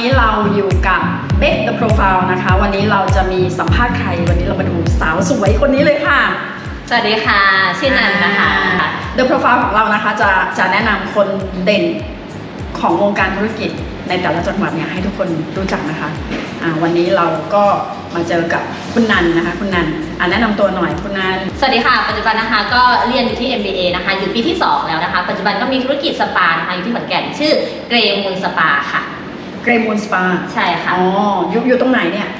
วันนี้เราอยู่กับเบ k The Profile นะคะ วันนี้เราจะมีสัมภาษณ์ใคร วันนี้เรามาดูสาวสวยคนนี้เลยค่ะ สวัสดีค่ะ ชื่อนันนะคะอ่า The Profile ของเรานะคะจะจะแนะนำคนเด่นของวงการธุรกิจในแต่ละจังหวัดเนี่ยให้ทุกคนรู้จักนะคะอ่าวันนี้เราก็มาเจอกับคุณนันนะคะ คุณนันอ่าแนะนำตัวหน่อยคุณนันสวัสดีค่ะ ปัจจุบันนะคะก็เรียนอยู่ที่ MBA นะคะอยู่ปีที่ 2 แล้วนะคะ ปัจจุบันก็มีธุรกิจสปานะคะอยู่ที่ขอนแก่นชื่อเกรมูลสปาค่ะ เกรมูลสปา ใช่ค่ะ อ๋ออยู่อยู่ตรงไหนเนี่ยอั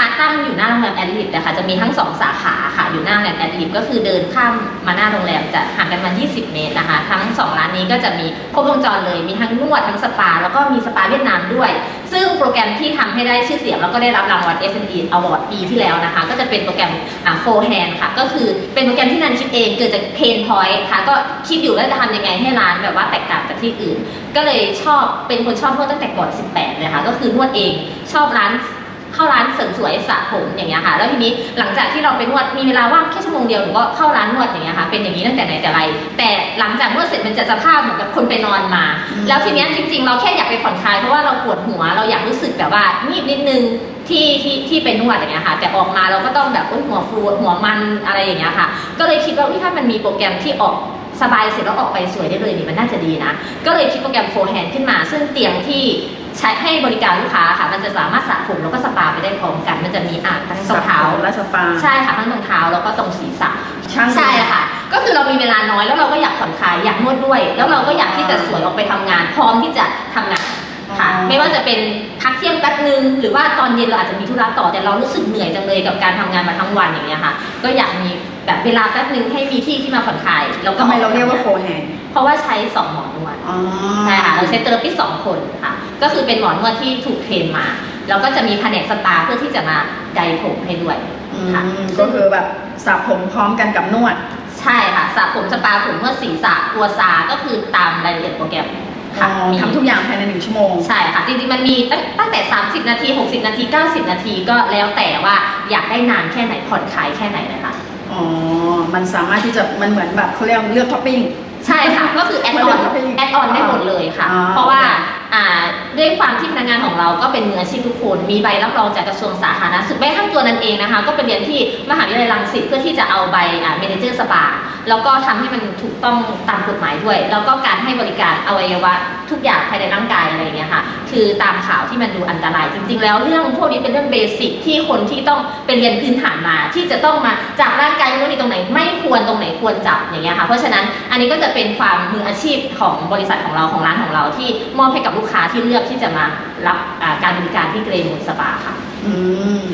นะคะตั้งอยู่หน้าโรงแรมแอดลิฟนะคะจะมีทั้ง2สาขาค่ะอยู่หน้าโรงแรมแอดลิฟก็คือเดินข้ามมาหน้าโรงแรมจะห่างกันมา20 เมตรนะคะ ทั้ง2ร้านนี้ก็จะมีครบวงจรเลยมีทั้งนวดทั้งสปา แล้วก็มีสปาเวียดนามด้วย ซึ่งโปรแกรมที่ทำให้ได้ชื่อเสียงแล้วก็ได้รับรางวัล S&E Award ปีที่แล้วนะคะ ก็จะเป็นโปรแกรมอ่า Four Hand ค่ะ ก็คือเป็นโปรแกรมที่นันคิดเองเกิดจากเพนพอยต์ค่ะก็คิดอยู่ว่าจะทำยังไงให้ร้านแบบว่าแตกต่างจากที่อื่น ก็เลยชอบเป็นคนชอบนวดตั้งแต่ก่อน 18เลยค่ะก็คือนวดเองชอบร้าน เข้าร้านเสริมสวยสระผมอย่างเงี้ยค่ะ แล้วทีนี้หลังจากที่เราไปนวดมีเวลาว่างแค่ชั่วโมงเดียวหนูก็เข้าร้านนวดอย่างเงี้ยค่ะ เป็นอย่างนี้ตั้งแต่ไหนแต่ไร แต่หลังจากนวดเสร็จมันจะสภาพเหมือนกับคนไปนอนมาอืมแล้วทีเนี้ยจริง ๆ เราแค่อยากไปผ่อนคลายเพราะว่าเราปวดหัวเราอยากรู้สึกแบบว่านิดนิดนึงที่ที่ที่ไปนวดอย่างเงี้ยค่ะ แต่ออกมาเราก็ต้องแบบโอ๊ยหัวฟูหัวมันอะไรอย่างเงี้ยค่ะ ก็เลยคิดว่าอุ๊ยถ้ามันมีโปรแกรมที่ออกสบายเสร็จแล้วออกไปสวยได้เลยนี่มันน่าจะดีนะ ก็เลยคิดโปรแกรมโฟร์แฮนขึ้นมา ซึ่งเตียงที่ ใช้ให้บริการลูกค้าค่ะ มันจะสามารถสระผมแล้วก็สปาไปได้พร้อมกัน มันจะมีอ่างทั้งตรงเท้าและสปาใช่ค่ะทั้งตรงเท้าแล้วก็ตรงศีรษะช่างใช่ค่ะ ก็คือเรามีเวลาน้อยแล้วเราก็อยากผ่อนคลายอยากนวดด้วย แล้วเราก็อยากที่จะสวยออกไปทำงาน พร้อมที่จะทำงานค่ะอ๋อไม่ว่าจะเป็นพักเที่ยงแป๊บนึง หรือว่าตอนเย็นเราอาจจะมีธุระต่อแต่เรารู้สึกเหนื่อยจังเลยกับการทำงานมาทั้งวันอย่างเงี้ยค่ะ ก็อยากมีแบบเวลาแป๊บนึงให้มีที่ที่มาผ่อนคลายแล้วก็ทำไมเราเรียกว่าโฟแฮนเพราะว่าใช้สองหมอนวดอ๋อใช่ค่ะเราใช้เทอราปิสต์สองคนค่ะ ก็คือเป็นหมอนวดที่ถูกเทรนมา แล้วก็จะมีแผนกสปาเพื่อที่จะมาไดผมให้ด้วยอืค่ะมก็คือแบบสระผมพร้อมกันกับนวด ใช่ค่ะสระผมสปาผมนวดศีรษะกัวซาก็คือตามรายละเอียดโปรแกรมค่ะอ๋อมีทำทุกอย่างภายในหนึ่งชั่วโมง ใช่ค่ะ จริงๆ มันมีตั้งตั้งแต่ 30 นาที 60 นาที 90 นาทีก็แล้วแต่ว่าอยากได้นานแค่ไหนผ่อนคลายแค่ไหนนะคะอ๋อ มันสามารถที่จะมันเหมือนแบบเขาเรียกเลือกท็อปปิ้ง ใช่ค่ะ ก็คือแอดมันอเลืออนกท็อปปิ้งแความที่พนักงานของเราก็เป็นมืออาชีพทุกคน มีใบรับรองจากกระทรวงสาธารณสุขแม้ทั้งตัวนั้นเองนะคะ ก็ไปเรียนที่มหาวิทยาลัยรังสิตเพื่อที่จะเอาใบอ่าเมนเจอร์สปาแล้วก็ทำให้มันถูกต้องตามกฎหมายด้วย แล้วก็การให้บริการอวัยวะ ทุกอย่างภายในร่างกายอะไรอย่างเงี้ยค่ะคือตามข่าวที่มันดูอันตราย จริง ๆ แล้วเรื่องพวกนี้เป็นเรื่องเบสิกที่คนที่ต้องเป็นเรียนพื้นฐานมา ที่จะต้องมาจับร่างกายไม่รู้ดีตรงไหนไม่ควรตรงไหนควรจับอย่างเงี้ยค่ะเพราะฉะนั้นอันนี้ก็จะเป็นความมืออาชีพของบริษัทของเราของร้านของเราที่มอบให้กับลูกค้าที่เลือกที่จะมารับอ่าการบริการที่เกรมูลสปาค่ะอืม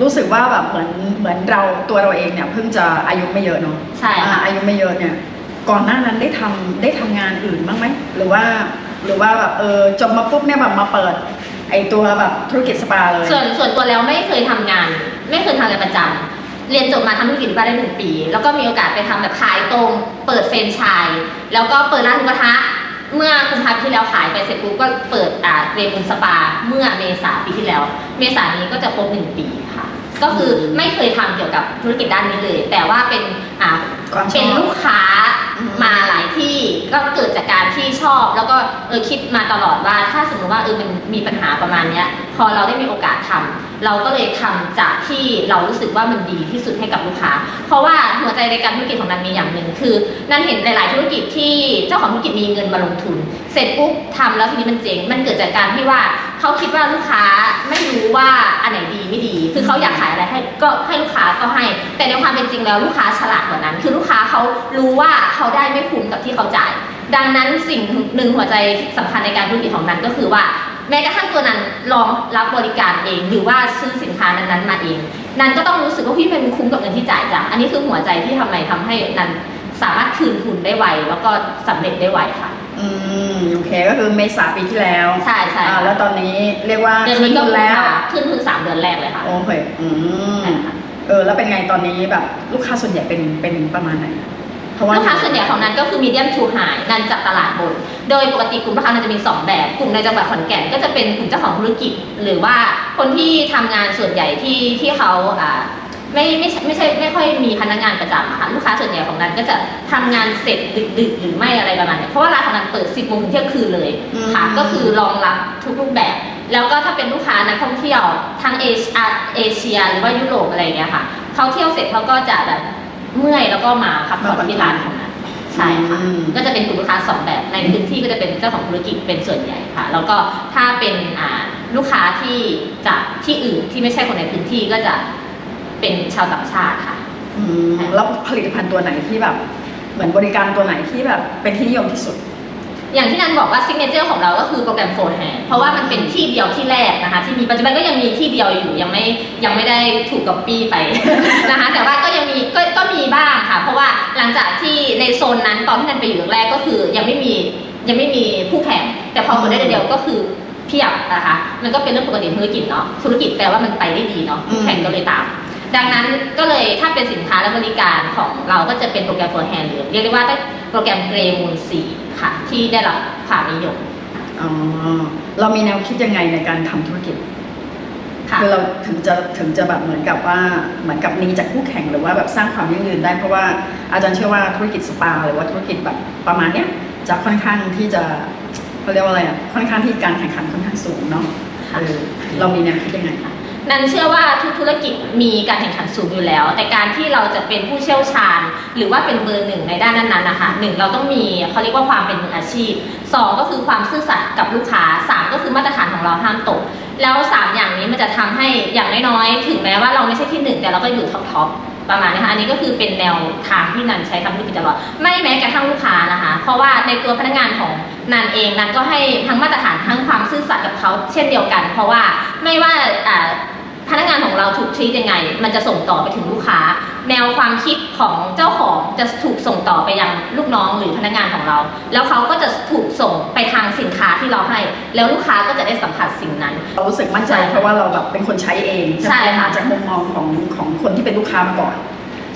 รู้สึกว่าแบบเหมือนเหมือนเราตัวเราเองเนี่ยเพิ่งจะอายุไม่เยอะเนาะใช่ค่ะอ่าอายุไม่เยอะเนี่ย ก่อนหน้านั้นได้ทำได้ทำงานอื่นบ้างไหมหรือว่าหรือว่าแบบเออจบมาปุ๊บเนี่ยแบบมาเปิด ไอตัวแบบธุรกิจสปาเลยส่วนส่วนตัวแล้วไม่เคยทำงาน ไม่เคยทำงานประจำเรียนจบมาทำธุรกิจบ้านได้หนึ่งปี แล้วก็มีโอกาสไปทำแบบขายตรง เปิดเฟรนไชส์แล้วก็เปิดร้านหมูกระทะเมื่อกุมภาพันธ์ที่แล้วขายไปเสร็จปุ๊บก็เปิดอ่าเรมุนสปาเมื่อเมษาปีที่แล้ว เมษานี้ก็จะครบหนึ่งปีค่ะ ก็คือไม่เคยทำเกี่ยวกับธุรกิจด้านนี้เลย แต่ว่าเป็นอ่าความชเป็นอบลูกค้าอืมมาหลายที่ก็เกิดจากการที่ชอบ แล้วก็เออคิดมาตลอดว่าถ้าสมมติว่าเออมันมีปัญหาประมาณเนี้ย พอเราได้มีโอกาสทำ เราก็เลยทำจากที่เรารู้สึกว่ามันดีที่สุดให้กับลูกค้า เพราะว่าหัวใจในการธุรกิจของนันมีอย่างหนึ่งคือนันเห็นหลาย ๆ ธุรกิจที่เจ้าของธุรกิจมีเงินมาลงทุน เสร็จปุ๊บทำแล้วทีนี้มันเจ๊งมันเกิดจากการที่ว่าเขาคิดว่าลูกค้าไม่รู้ว่าอันไหนดีไม่ดี คือเขาอยากขายอะไรให้ก็ให้ลูกค้าก็ให้ แต่ในความเป็นจริงแล้วลูกค้าฉลาดกว่านั้น คือลูกค้าเขารู้ว่าเขาได้ไม่คุ้มกับที่เขาจ่าย ดังนั้นสิ่งหนึ่งหัวใจที่สำคัญในการธุรกิจของนันก็คือว่า แม้กระทั่งตัวนั้นลองรับบริการเอง หรือว่าซื้อสินค้านั้นๆมาเอง นันก็ต้องรู้สึกว่าพี่มันคุ้มกับเงินที่จ่ายจังอันนี้คือหัวใจที่ทำไมทำให้นันสามารถคืนทุนได้ไวแล้วก็สำเร็จได้ไวค่ะ อืมโอเคก็คือเมษาปีที่แล้วใช่ใช่อ่าแล้วตอนนี้เรียกว่าเดือนนี้ก็ขึ้นแล้วขึ้นทุนสามเดือนแรกเลยค่ะโอเคอืมใช่ค่ะเออแล้วเป็นไงตอนนี้แบบลูกค้าส่วนใหญ่เป็นเป็นประมาณไหน เพราะว่า ลูกค้าส่วนใหญ่ของนั้นก็คือ medium to high นันจากตลาดบน โดยปกติกลุ่มลูกค้านันจะมี 2 แบบ กลุ่มในจังหวัดขอนแก่นก็จะเป็นกลุ่มเจ้าของธุรกิจ หรือว่าคนที่ทำงานส่วนใหญ่ที่ที่เขาอ่าไม่ไม่ใช่ไม่ใช่ไม่ค่อยมีพนักงานประจำอะค่ะลูกค้าส่วนใหญ่ของนันก็จะทำงานเสร็จดึกๆหรือไม่อะไรประมาณเนี้ยเพราะว่าร้านของนันเปิด 10โมงถึงเที่ยงคืนเลยค่ะก็คือรองรับทุกรูปแบบ แล้วก็ถ้าเป็นลูกค้านักท่องเที่ยวทั้งเอเชียเอเชียหรือว่ายุโรปอะไรอย่างเงี้ยค่ะเขาเที่ยวเสร็จเขาก็จะแบบ เมื่อยแล้วก็มาพักผ่อนที่ร้านของนั้นใช่ค่ะอืมก็จะเป็นกลุ่มลูกค้าสองแบบในพื้นที่ก็จะเป็นเจ้าของธุรกิจเป็นส่วนใหญ่ค่ะ แล้วก็ถ้าเป็นอ่าลูกค้าที่จากที่อื่นที่ไม่ใช่คนในพื้นที่ก็จะเป็นชาวต่างชาติค่ะอืมแล้วผลิตภัณฑ์ตัวไหนที่แบบ เหมือนบริการตัวไหนที่แบบเป็นที่นิยมที่สุด อย่างที่นันบอกว่าซิกเนเจอร์ของเราก็คือโปรแกรมโฟร์แฮนเพราะว่ามันเป็นที่เดียวที่แรกนะคะ ที่มีปัจจุบันก็ยังมีที่เดียวอยู่ยังไม่ยังไม่ได้ถูกก๊อปปี้ไปนะคะแต่ว่าก็ยังมีก็ก็มี บ้างค่ะ เพราะว่าหลังจากที่ในโซนนั้นตอนที่นันไปอยู่แรกก็คือ ยังไม่มียังไม่มีผู้แข่ง แต่พอเปิดได้เดียวก็คือเพียบนะคะมันก็เป็นเรื่องปกติธุรกิจเนาะธุรกิจแปลว่ามันไปได้ดีเนาะผู้แข่งก็เลยตาม ดังนั้นก็เลยถ้าเป็นสินค้าและบริการของเราก็จะเป็นโปรแกรม for hand หรือเรียกได้ว่าโปรแกรมเกรมูลสีค่ะที่ได้รับความนิยมอ๋อเรามีแนวคิดยังไงในการทำธุรกิจ ค่ะ คือเราถึงจะถึงจะแบบเหมือนกับว่าเหมือนกับหนีจากคู่แข่งหรือว่าแบบสร้างความยั่งยืนได้เพราะว่าอาจารย์เชื่อว่าธุรกิจสปาหรือว่าธุรกิจแบบประมาณเนี้ยจะค่อนข้างที่จะเขาเรียกว่าอะไรอะค่อนข้างที่การแข่งขันค่อนข้างสูงเนาะค่ะเออเรามีแนวคิดยังไงคะ นันเชื่อว่าทุกธุรกิจมีการแข่งขันสูงอยู่แล้ว แต่การที่เราจะเป็นผู้เชี่ยวชาญ หรือว่าเป็นเบอร์หนึ่งในด้านนั้นๆนะคะหนึ่งเราต้องมีเขาเรียกว่าความเป็นมืออาชีพสองก็คือความซื่อสัตย์กับลูกค้าสามก็คือมาตรฐานของเราห้ามตก แล้วสามอย่างนี้มันจะทำให้อย่างน้อยๆถึงแม้ว่าเราไม่ใช่ที่หนึ่งแต่เราก็อยู่ท็อปทอปประมาณนี้ค่ะอันนี้ก็คือเป็นแนวทางที่นันใช้ทำธุรกิจตลอดไม่แม้กระทั่งลูกค้านะคะ เพราะว่าในตัวพนักงานของนันเองนันก็ให้ทั้งมาตรฐานทั้งความซื่อสัตย์กับเขาเช่นเดียวกัน เพราะว่าไม่ว่า พนักงานของเราถูกทรีตยังไง มันจะส่งต่อไปถึงลูกค้า แนวความคิดของเจ้าของจะถูกส่งต่อไปยังลูกน้องหรือพนักงานของเรา แล้วเขาก็จะถูกส่งไปทางสินค้าที่เราให้ แล้วลูกค้าก็จะได้สัมผัสสิ่งนั้น เรารู้สึกมั่นใจใช่ค่ะเพราะว่าเราแบบเป็นคนใช้เองใช่ค่ะมาจากมุมมองของของคนที่เป็นลูกค้ามาก่อน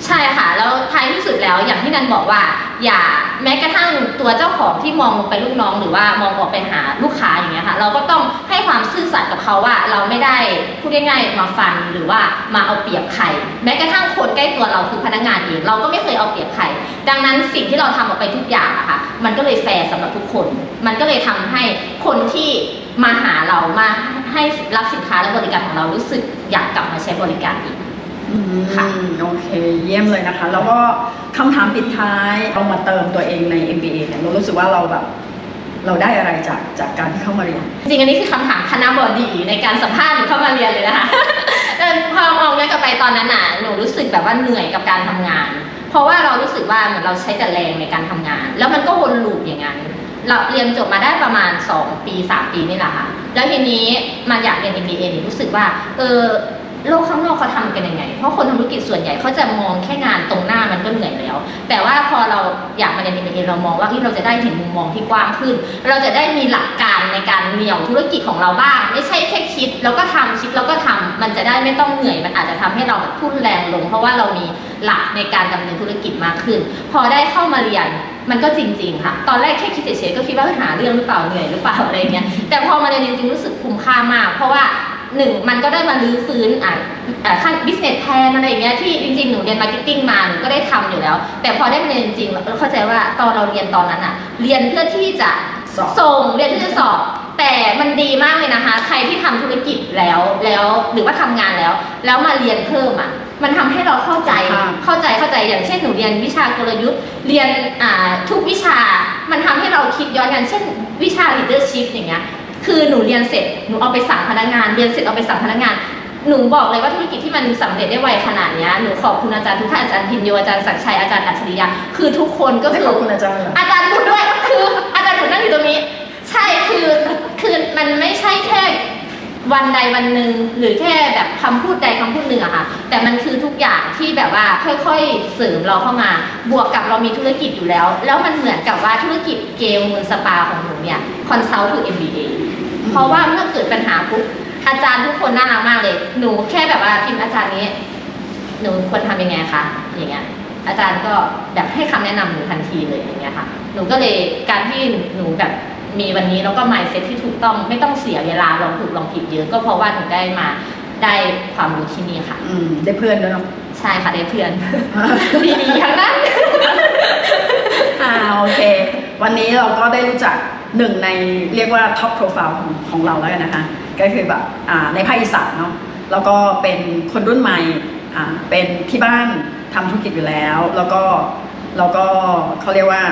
ใช่ค่ะ แล้วท้ายที่สุดแล้วอย่างที่นันบอกว่า อย่าแม้กระทั่งตัวเจ้าของที่มองไปลูกน้อง หรือว่ามองออกไปหาลูกค้าอย่างเงี้ยค่ะ เราก็ต้องให้ความซื่อสัตย์กับเขาว่า เราไม่ได้พูดง่ายๆมาฟันหรือว่ามาเอาเปรียบใครแม้กระทั่งคนใกล้ตัวเราคือพนักงานเองเราก็ไม่เคยเอาเปรียบใครดังนั้นสิ่งที่เราทำออกไปทุกอย่างอะค่ะมันก็เลยแฟร์สำหรับทุกคน มันก็เลยทำให้คนที่มาหาเรามาให้รับสินค้าและบริการของเรารู้สึกอยากกลับมาใช้บริการอีก ค่ะ โอเคเยี่ยมเลยนะคะ แล้วก็คำถามปิดท้ายเรามาเติมตัวเองใน MBA เนี่ยเรารู้สึกว่าเราแบบเราได้อะไรจากจากการที่เข้ามาเรียน จริงๆอันนี้คือคำถามคณะบดีในการสัมภาษณ์หนูเข้ามาเรียนเลยนะคะเออพอมองย้อนกลับไปตอนนั้นน่ะหนูรู้สึกแบบว่าเหนื่อยกับการทำงาน เพราะว่าเรารู้สึกว่าเหมือนเราใช้แต่แรงในการทำงาน แล้วมันก็วนลูปอย่างนั้นเราเรียนจบมาได้ประมาณ 2 ปี 3 ปีนี่แหละค่ะ แล้วทีนี้มาอยากเรียน MBA เนี่ยรู้สึกว่า เออ โลกข้างนอกเขาทำกันยังไง เพราะคนทำธุรกิจส่วนใหญ่เขาจะมองแค่งานตรงหน้ามันก็เหนื่อยแล้ว แต่ว่าพอเราอยากมาเรียน MBA เรามองว่าเฮ้ยเราจะได้เห็นมุมมองที่กว้างขึ้น เราจะได้มีหลักการในการเหนี่ยวธุรกิจของเราบ้าง ไม่ใช่แค่คิด แล้วก็ทำคิดแล้วก็ทำมันจะได้ไม่ต้องเหนื่อยมันอาจจะทำให้เราแบบทุ่นแรงลง เพราะว่าเรามีหลักในการดำเนินธุรกิจมากขึ้น พอได้เข้ามาเรียนมันก็จริง ๆ ค่ะ ตอนแรกแค่คิดเฉยๆก็คิดว่าหาเรื่องหรือเปล่าเหนื่อยหรือเปล่าอะไรเงี้ย แต่พอมาเรียนจริงๆรู้สึกคุ้มค่ามาก เพราะว่า หนึ่งมันก็ได้มาลื้อฟื้นอะอะขั้น business plan อะไรอย่างเงี้ยที่จริงๆ หนูเรียน marketing มาหนูก็ได้ทำอยู่แล้ว แต่พอได้มาเรียนจริงๆเราเข้าใจว่าตอนเราเรียนตอนนั้นอะ เรียนเพื่อที่จะสอบส่งเรียนที่จะสอบ แต่มันดีมากเลยนะคะ ใครที่ทำธุรกิจแล้วแล้วหรือว่าทำงานแล้ว แล้วมาเรียนเพิ่มอะมันทำให้เราเข้าใจค่ะเข้าใจเข้าใจอย่างเช่นหนูเรียนวิชากลยุทธ์เรียนอ่าทุกวิชา มันทำให้เราคิดย้อนกันเช่นวิชา leadership อย่างเงี้ย คือหนูเรียนเสร็จหนูเอาไปสั่งพนักงาน เรียนเสร็จเอาไปสั่งพนักงาน หนูบอกเลยว่าธุรกิจที่มันสำเร็จได้ไวขนาดเนี้ยหนูขอบคุณอาจารย์ทุกท่านอาจารย์พินโยอาจารย์ศักดิ์ชัยอาจารย์อัจฉริยะคือทุกคนก็ได้คือขอบคุณอาจารย์เหรออาจารย์บุญด้วยคืออาจารย์บุญนั่งอยู่ตรงนี้ ใช่คือคือมันไม่ใช่แค่วันใดวันหนึ่งหรือแค่แบบคำพูดใดคำพูดหนึ่งอะค่ะ แต่มันคือทุกอย่างที่แบบว่าค่อยๆเสริมเราเข้ามา บวกกับเรามีธุรกิจอยู่แล้ว แล้วมันเหมือนกับว่าธุรกิจเกมมูลสปาของหนูเนี่ยคอนซัลท์คือ MBA เพราะว่าเมื่อเกิดปัญหาปุ๊บอาจารย์ทุกคนน่ารักมากเลย หนูแค่แบบว่าพิมพ์อาจารย์นี้ หนูควรทำยังไงคะอย่างเงี้ย อาจารย์ก็แบบให้คำแนะนำหนูทันทีเลยอย่างเงี้ยค่ะ หนูก็เลยการที่หนูแบบมีวันนี้แล้วก็ mindset ที่ถูกต้องไม่ต้องเสียเวลาลองถูกลองผิดเยอะก็เพราะว่าหนูได้มาได้ความรู้ที่นี่ค่ะอืมได้เพื่อนด้วยเนาะใช่ค่ะได้เพื่อนดีๆทั้งนั้นอ่าโอเค วันนี้เราก็ได้รู้จัก หนึ่งในเรียกว่าท็อปโปรไฟล์ของของเราแล้วกันนะคะ ก็คือแบบอ่าในภาคอีสานเนาะแล้วก็เป็นคนรุ่นใหม่อ่าเป็นที่บ้านทำธุรกิจอยู่แล้ว แล้วก็แล้วก็เขาเรียกว่า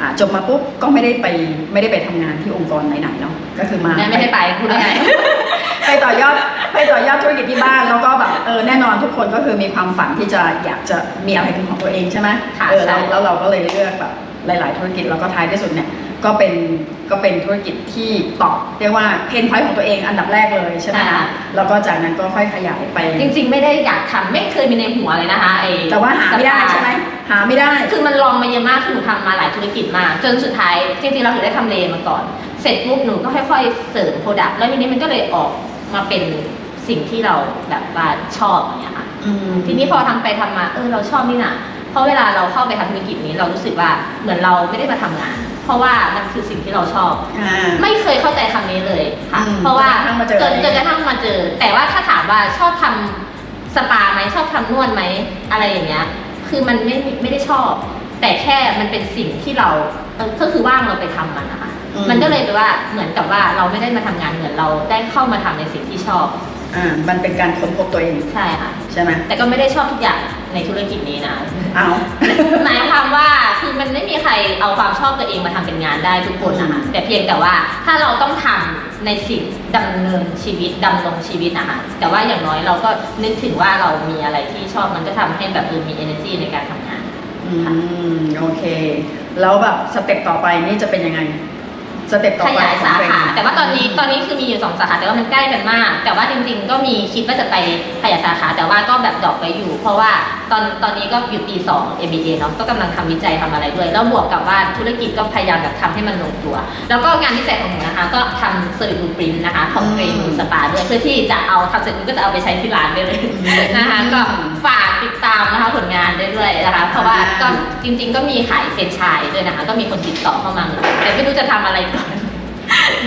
อ่าจบมาปุ๊บก็ไม่ได้ไปไม่ได้ไปทำงานที่องค์กรไหนๆเนาะก็คือมาแม่ไม่ได้ไปพูดได้ไงไปต่อยอดไปต่อยอดธุรกิจที่บ้านแล้วก็แบบเออแน่นอนทุกคนก็คือมีความฝันที่จะอยากจะมีอะไรเป็นของตัวเองใช่ไหมค่ะเออแล้วใช่แล้วเราก็เลยเลือกแบบหลาย ๆ ธุรกิจแล้วก็ท้ายที่สุดเนี่ย ก็เป็นก็เป็นธุรกิจที่ตอบเรียกว่าเพนพอยต์ของตัวเองอันดับแรกเลยใช่ไหมใช่คะค่ะแล้วก็จากนั้นก็ค่อยขยายไป จริงๆ ไม่ได้อยากทำไม่เคยมีในหัวเลยนะคะไอ้แต่ว่าหาไม่ได้ใช่ไหมหาไม่ได้ คือมันลองมาเยอะมากคือหนูทำมาหลายธุรกิจมาก จนสุดท้ายจริงๆเราถึงได้ทำเลมาก่อน เสร็จปุ๊บหนูก็ค่อยๆเสริมโปรดักต์แล้วทีนี้มันก็เลยออกมาเป็นสิ่งที่เราแบบว่าชอบอย่างเงี้ยค่ะอืมทีนี้พอทำไปทำมาเออเราชอบนี่นะเพราะเวลาเราเข้าไปทำธุรกิจนี้เรารู้สึกว่าเหมือนเราไม่ได้มาทำงานเพ ราะว่ามันคือสิ่งที่เราชอบ อ่า ไม่เคยเข้าใจคำนี้เลยค่ะ อืมเพราะว่าจนกระทั่งมาเจอจนจนกระทั่งมาเจอ แต่ว่าถ้าถามว่าชอบทำสปาไหมชอบทำนวดไหมอะไรอย่างเงี้ย คือมันไม่ไม่ได้ชอบ แต่แค่มันเป็นสิ่งที่เราเออก็คือว่างเราไปทำมันนะคะอืม มันก็เลยแปลว่าเหมือนกับว่าเราไม่ได้มาทำงานเหมือนเราได้เข้ามาทำในสิ่งที่ชอบอ่า มันเป็นการค้นพบตัวเองใช่ค่ะ ใช่ไหมแต่ก็ไม่ได้ชอบทุกอย่างในธุรกิจนี้นะ เอาหมายความว่าคือ มันไม่มีใครเอาความชอบตัวเองมาทำเป็นงานได้ทุกคนนะคะอืมแต่เพียงแต่ว่าถ้าเราต้องทำในสิ่งดำเนินชีวิตดำรงชีวิตนะคะแต่ว่าอย่างน้อยเราก็นึกถึงว่าเรามีอะไรที่ชอบมันก็ทำให้แบบเออมี energy ในการทำงานอืมโอเค แล้วแบบสเต็ปต่อไปนี่จะเป็นยังไงสเต็ปต่อขไปยายของสาเฟรมขาแต่ว่าตอนนี้ตอนนี้คือมีอยู่สองสาขาแต่ว่ามันใกล้กันมาก แต่ว่าจริง ๆ ก็มีคิดว่าจะไปขยายสาขาแต่ว่าก็แบบดรอกไว้อยู่ เพราะว่า ตอนตอนนี้ก็อยู่ปี2 MBA เนาะก็กำลังทำวิจัยทำอะไรด้วย แล้วบวกกับว่าธุรกิจก็พยายามแบบทำให้มันลงตัว แล้วก็งานวิจัยของหนูนะคะ ก็ทำเซอร์วิสบูปรินนะคะของเฟรมสปาด้วยเพื่อที่จะเอาทำเสร็จปุ๊บก็จะเอาไปใช้ที่ร้านได้เลยนะคะก็ฝากติดตามนะคะผลงานได้ด้วยนะคะเพราะว่าก็จริง ๆ ก็มีขายเฟรนไชส์ด้วยนะคะ ก็มีคนติดต่อเข้ามาเหมือนกันแต่ไม่รู้จะทำอะไรก่อน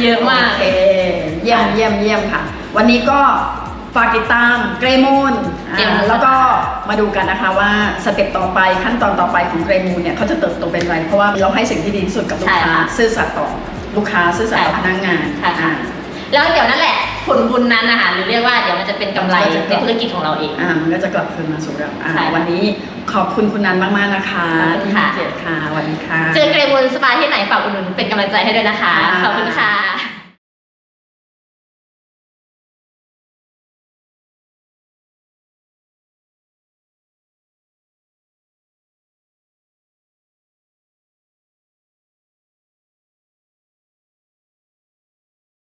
เยอะมากโอเคเยี่ยมเยี่ยมเยี่ยมค่ะ วันนี้ก็ ฝากติดตามเกรมูนเกรมูลแล้วก็มาดูกันนะคะว่าสเต็ปต่อไปขั้นตอนต่อไปของเกรมูนเนี่ยเขาจะเติบโตเป็นไร เพราะว่าเราให้สิ่งที่ดีที่สุดกับลูกค้า ซื่อสัตย์ต่อลูกค้าซื่อสัตย์ต่อพนักงานใช่ค่ะแล้วเดี๋ยวนั่นแหละผลบุญนั้นนะคะหรือเรียกว่าเดี๋ยวมันจะเป็นกำไรในธุรกิจของเราเองอ่ามันก็จะกลับคืนมาสู่เราอ่าใช่ค่ะวันนี้ขอบคุณคุณนันมากๆนะคะขอบคุณที่ค่ะให้เกียรติค่ะสวัสดีค่ะ เจอเกรมูลสปาที่ไหนฝากอุดหนุนเป็นกำลังใจให้ด้วยนะคะค่ะขอบคุณค่ะ